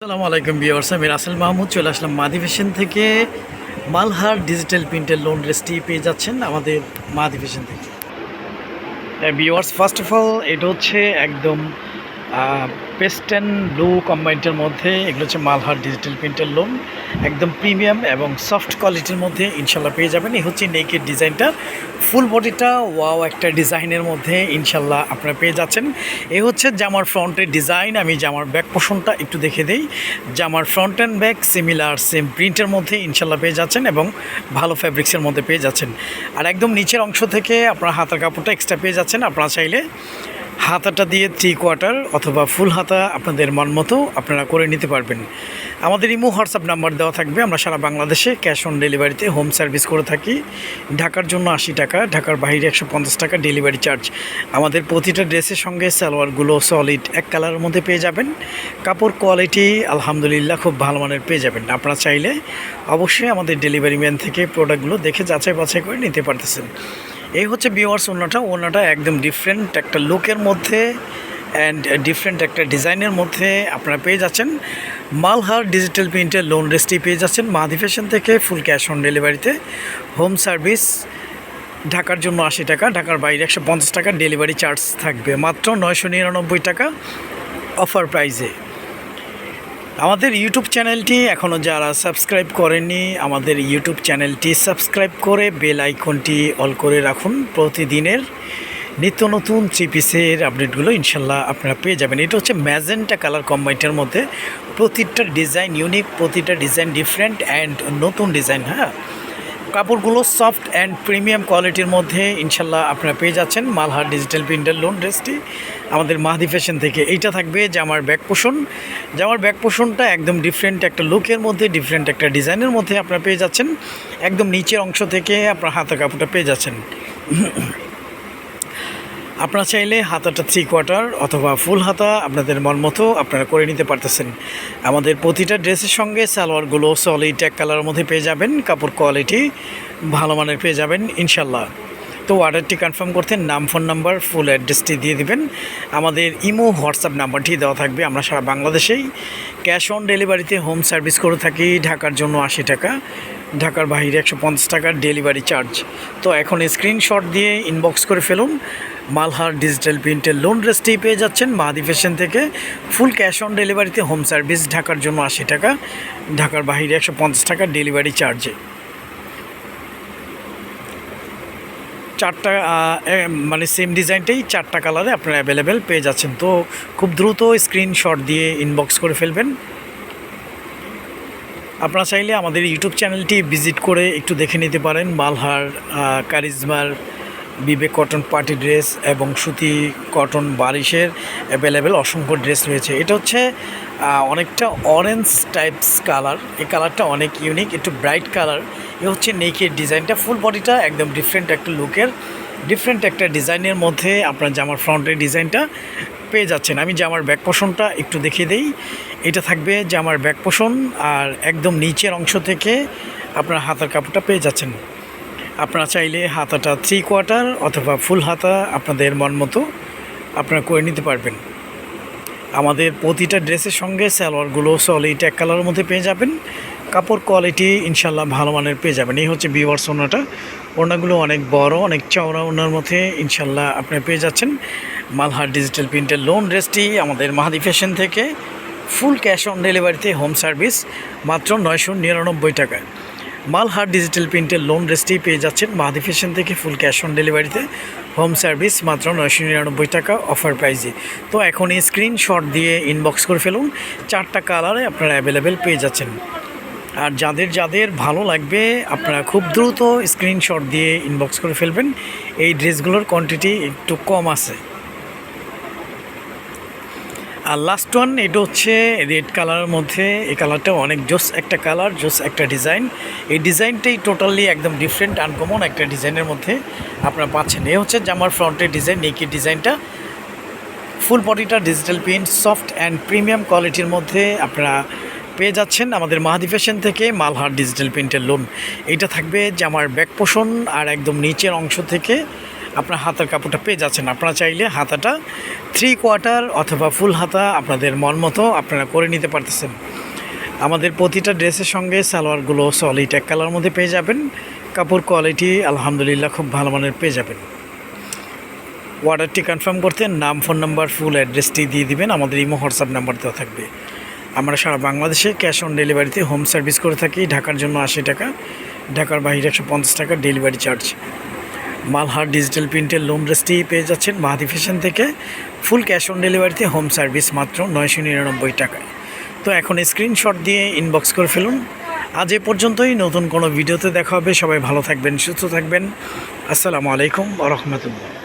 আসসালামু আলাইকুম বিয়ার্স আমি রাসেল মাহমুদ, চলে আসলাম মাদি ফ্যাশন থেকে। মালহার ডিজিটাল প্রিন্টের লোন রেস্টি পেয়ে যাচ্ছেন আমাদের মাদি ফ্যাশন থেকে বিয়ার্স ফার্স্ট অফ অল এটা হচ্ছে একদম পেস্টেন ব্লু কম্বাইন্ডের মধ্যে এগুলো হচ্ছে মালহার ডিজিটাল প্রিন্টের লোন একদম প্রিমিয়াম এবং সফট কোয়ালিটির মধ্যে ইনশাল্লাহ পেয়ে যাবেন। এই হচ্ছে নেকের ডিজাইনটা। ফুল বডিটা ওয়াও একটা ডিজাইনের মধ্যে ইনশাল্লাহ আপনারা পেয়ে যাচ্ছেন। এই হচ্ছে জামার ফ্রন্টের ডিজাইন আমি জামার ব্যাক পোষণটা একটু দেখে দিই। জামার front and back similar same প্রিন্টের মধ্যে ইনশাল্লাহ পেয়ে যাচ্ছেন এবং ভালো ফ্যাব্রিক্সের মধ্যে পেয়ে যাচ্ছেন। আর একদম নিচের অংশ থেকে আপনার হাতের কাপড়টা এক্সট্রা পেয়ে যাচ্ছেন। আপনারা চাইলে হাতাটা দিয়ে থ্রি কোয়ার্টার অথবা ফুল হাতা আপনাদের মন মতো আপনারা করে নিতে পারবেন। আমাদের ইমো হোয়াটসঅ্যাপ নাম্বার দেওয়া থাকবে, আমরা সারা বাংলাদেশে ক্যাশ অন ডেলিভারিতে হোম সার্ভিস করে থাকি। ঢাকার জন্য আশি টাকা, ঢাকার বাইরে একশো পঞ্চাশ টাকা ডেলিভারি চার্জ আমাদের প্রতিটা ড্রেসের সঙ্গে সালোয়ারগুলো সলিড এক কালারের মধ্যে পেয়ে যাবেন। কাপড় কোয়ালিটি আলহামদুলিল্লাহ খুব ভালো মানের পেয়ে যাবেন। আপনারা চাইলে অবশ্যই আমাদের ডেলিভারি ম্যান থেকে প্রোডাক্টগুলো দেখে যাচাই বাছাই করে নিতে পারতেছেন। এই হচ্ছে বিওয়ার্স ওনাটা ওনাটা একদম ডিফারেন্ট একটা লুকের মধ্যে অ্যান্ড ডিফারেন্ট একটা ডিজাইনের মধ্যে আপনারা পেয়ে যাচ্ছেন। মালহার ডিজিটাল প্রিন্টের লোন রেস্টি পেয়ে যাচ্ছেন। মাদি ফ্যাশন থেকে ফুল ক্যাশ অন ডেলিভারিতে হোম সার্ভিস ঢাকার জন্য আশি টাকা, ঢাকার বাইরে একশো পঞ্চাশ টাকা ডেলিভারি চার্জ থাকবে। মাত্র নয়শো নিরানব্বই টাকা অফার প্রাইজে আমাদের ইউটিউব চ্যানেলটি এখনও যারা সাবস্ক্রাইব করেননি, আমাদের ইউটিউব চ্যানেলটি সাবস্ক্রাইব করে বেল আইকনটি অল করে রাখুন। প্রতিদিনের নিত্য নতুন থ্রি পিসের আপডেটগুলো ইনশাল্লাহ আপনারা পেয়ে যাবেন। এটা হচ্ছে ম্যাজেন্টা কালার কম্বাইনটার মধ্যে প্রতিটা ডিজাইন ইউনিক প্রতিটা ডিজাইন ডিফারেন্ট অ্যান্ড নতুন ডিজাইন হ্যাঁ? কাপড়গুলো সফট অ্যান্ড প্রিমিয়াম কোয়ালিটির মধ্যে ইনশাল্লাহ আপনারা পেয়ে যাচ্ছেন মালহার ডিজিটাল প্রিন্টার লোন ড্রেসটি। আমাদের মাহাদি ফ্যাশন থেকে এইটা থাকবে জামার ব্যাক পোষণ। জামার ব্যাক পোষণটা একদম ডিফারেন্ট একটা লুকের মধ্যে ডিফারেন্ট একটা ডিজাইনের মধ্যে আপনারা পেয়ে যাচ্ছেন। একদম নিচের অংশ থেকে আপনার হাতে কাপড়টা পেয়ে যাচ্ছেন। আপনারা চাইলে হাতাটা থ্রি কোয়ার্টার অথবা ফুল হাতা আপনাদের মন মতো আপনারা করে নিতে পারতেছেন। আমাদের প্রতিটা ড্রেসের সঙ্গে সালোয়ারগুলো সলিড এক কালারের মধ্যে পেয়ে যাবেন, কাপড় কোয়ালিটি ভালো মানের পেয়ে যাবেন ইনশাল্লাহ তো অর্ডারটি কনফার্ম করতে নাম ফোন নাম্বার ফুল অ্যাড্রেসটি দিয়ে দিবেন। আমাদের ইমো, হোয়াটসঅ্যাপ নাম্বারটি দেওয়া থাকবে, আমরা সারা বাংলাদেশেই। ক্যাশ অন ডেলিভারিতে হোম সার্ভিস করে থাকি, ঢাকার জন্য আশি টাকা। ঢাকার বাহিরে একশো পঞ্চাশ টাকার ডেলিভারি চার্জ। তো এখন স্ক্রিনশট দিয়ে ইনবক্স করে ফেলুন। মালহার ডিজিটাল প্রিন্টের লোন ড্রেসটি পেয়ে যাচ্ছেন। মাহাদি ফ্যাশন থেকে ফুল ক্যাশ অন ডেলিভারিতে হোম সার্ভিস ঢাকার জন্য আশি টাকা। ঢাকার বাহিরে একশো পঞ্চাশ টাকার ডেলিভারি চার্জে। চারটা মানে সেম ডিজাইনটাই চারটা কালারে আপনারা অ্যাভেলেবেল পেয়ে যাচ্ছেন। তো খুব দ্রুত স্ক্রিনশট দিয়ে ইনবক্স করে ফেলবেন। আপনারা চাইলে আমাদের ইউটিউব চ্যানেলটি ভিজিট করে একটু দেখে নিতে পারেন। মালহার কারিজমার, বিবেক কটন পার্টি ড্রেস এবং সুতি কটন বারিশের অ্যাভেলেবেল অসংখ্য ড্রেস রয়েছে। এটা হচ্ছে অনেকটা অরেঞ্জ টাইপস কালার এই কালারটা অনেক ইউনিক একটু ব্রাইট কালার এ হচ্ছে নেকের ডিজাইনটা ফুল বডিটা একদম ডিফারেন্ট একটা লুকের ডিফারেন্ট একটা ডিজাইনের মধ্যে আপনার জামার ফ্রন্টের ডিজাইনটা পেয়ে যাচ্ছেন। আমি জামার ব্যাক পোষণটা একটু দেখিয়ে দিই। এটা থাকবে জামার ব্যাক পোষণ আর একদম নিচের অংশ থেকে আপনার হাতার কাপড়টা পেয়ে যাচ্ছেন। আপনারা চাইলে হাতাটা থ্রি কোয়ার্টার অথবা ফুল হাতা আপনাদের মন মতো আপনারা করে নিতে পারবেন। আমাদের প্রতিটা ড্রেসের সঙ্গে সালোয়ারগুলো সলিড এক কালারের মধ্যে পেয়ে যাবেন। কাপড় কোয়ালিটি ইনশাল্লাহ ভালো মানের পেয়ে যাবেন। এই হচ্ছে বিওয়ার্স ওনাটা ওনাগুলো অনেক বড়, অনেক চওড়া ওনার মধ্যে ইনশাল্লাহ আপনি পেয়ে যাচ্ছেন। মালহার ডিজিটাল প্রিন্টের লোন ড্রেসটি আমাদের মাহাদি ফ্যাশন থেকে ফুল ক্যাশ অন ডেলিভারিতে হোম সার্ভিস মাত্র নয়শো নিরানব্বই টাকায় মালহার ডিজিটাল প্রিন্টের লোন ড্রেসটি পেয়ে যাচ্ছেন মাহাদি ফ্যাশন থেকে ফুল ক্যাশ অন ডেলিভারিতে হোম সার্ভিস মাত্র নয়শো নিরানব্বই টাকা অফার প্রাইজে তো এখন এই স্ক্রিনশট দিয়ে ইনবক্স করে ফেলুন, চারটা কালারে আপনারা অ্যাভেলেবেল পেয়ে যাচ্ছেন। আর যাদের যাদের ভালো লাগবে, আপনারা খুব দ্রুত স্ক্রিনশট দিয়ে ইনবক্স করে ফেলবেন। এই ড্রেসগুলোর কোয়ান্টিটি একটু কম আছে। আর লাস্ট ওয়ান এটা হচ্ছে রেড কালারের মধ্যে, এই কালারটা অনেক জোস একটা কালার জোস একটা ডিজাইন এই ডিজাইনটাই টোটালি একদম ডিফারেন্ট আনকমন একটা ডিজাইনের মধ্যে আপনারা পাচ্ছেন। এ হচ্ছে জামার ফ্রন্টের ডিজাইন নেকের ডিজাইনটা ফুল বডিটা digital print soft and premium কোয়ালিটির মধ্যে আপনারা পেয়ে যাচ্ছেন আমাদের মাহাদি ফ্যাশন থেকে মালহার ডিজিটাল প্রিন্টের লোন এইটা থাকবে জামার ব্যাক পোষণ আর একদম নিচের অংশ থেকে আপনার হাতার কাপড়টা পেয়ে যাচ্ছেন। আপনারা চাইলে হাতাটা থ্রি কোয়ার্টার অথবা ফুল হাতা আপনাদের মন মতো আপনারা করে নিতে পারতেছেন। আমাদের প্রতিটা ড্রেসের সঙ্গে সালোয়ারগুলো সলিড এক কালার মধ্যে পেয়ে যাবেন। কাপড় কোয়ালিটি আলহামদুলিল্লাহ খুব ভালো মানের পেয়ে যাবেন। অর্ডারটি কনফার্ম করতে নাম ফোন নাম্বার ফুল অ্যাড্রেসটি দিয়ে দিবেন। আমাদের ইমো, হোয়াটসঅ্যাপ নাম্বার দেওয়া থাকবে। আমরা সারা বাংলাদেশে ক্যাশ অন ডেলিভারিতে হোম সার্ভিস করে থাকি। ঢাকার জন্য আশি টাকা, ঢাকার বাইরে একশো পঞ্চাশ টাকা ডেলিভারি চার্জ। মালহার ডিজিটাল প্রিন্টের লোন ড্রেসটি পেয়ে যাচ্ছেন মাহাদি ফ্যাশন থেকে। ফুল ক্যাশ অন ডেলিভারিতে হোম সার্ভিস মাত্র নয়শো নিরানব্বই টাকায়। তো এখন স্ক্রিনশট দিয়ে ইনবক্স করে ফেলুন। আজ এ পর্যন্তই, নতুন কোনো ভিডিওতে দেখা হবে। সবাই ভালো থাকবেন, সুস্থ থাকবেন। আসসালামু আলাইকুম রহমতুল্লাহ।